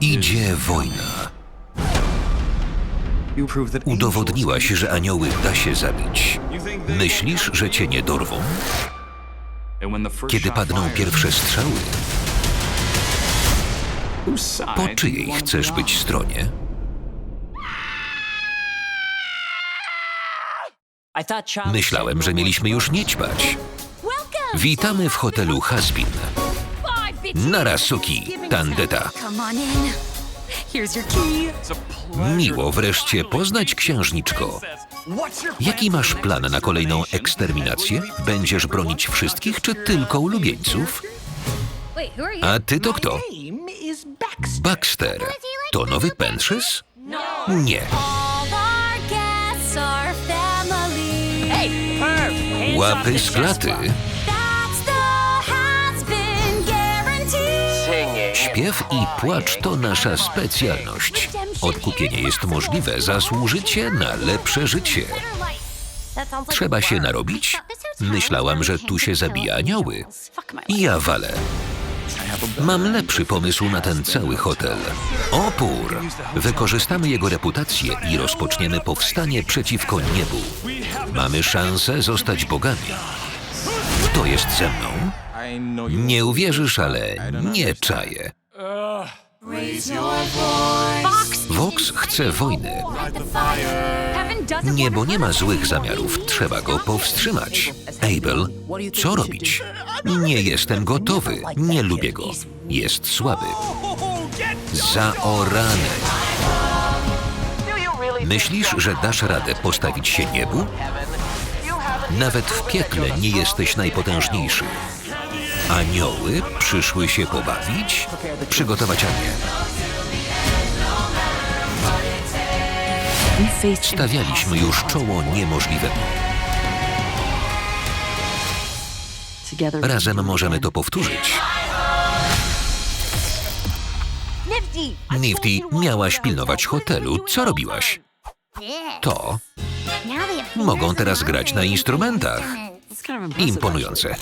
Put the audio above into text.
Idzie wojna. Udowodniłaś, że anioły da się zabić. Myślisz, że cię nie dorwą? Kiedy padną pierwsze strzały, po czyjej chcesz być on? stronie? Myślałem, że mieliśmy już nie ćpać. Witamy w hotelu Hasbin. Narasuki, tandeta. Miło wreszcie poznać księżniczko. Jaki masz plan na kolejną eksterminację? Będziesz bronić wszystkich, czy tylko ulubieńców? A ty to kto? Baxter. To nowy Pentrys? Nie. Łapy z klaty. Śpiew i płacz to nasza specjalność. Odkupienie jest możliwe, zasłużycie na lepsze życie. Trzeba się narobić? Myślałam, że tu się zabija anioły. Ja walę. Mam lepszy pomysł na ten cały hotel. Opór! Wykorzystamy jego reputację i rozpoczniemy powstanie przeciwko niebu. Mamy szansę zostać bogami. Kto jest ze mną? Nie uwierzysz, ale nie czaję. Vox chce wojny. Niebo nie ma złych zamiarów, trzeba go powstrzymać. Abel, co robić? Nie jestem gotowy, nie lubię go. Jest słaby. Zaorany. Myślisz, że dasz radę postawić się niebu? Nawet w piekle nie jesteś najpotężniejszy. Anioły przyszły się pobawić? Przygotować armię. Stawialiśmy już czoło niemożliwemu. Razem możemy to powtórzyć. Nifty, miałaś pilnować hotelu. Co robiłaś? To mogą teraz grać na instrumentach. Imponujące.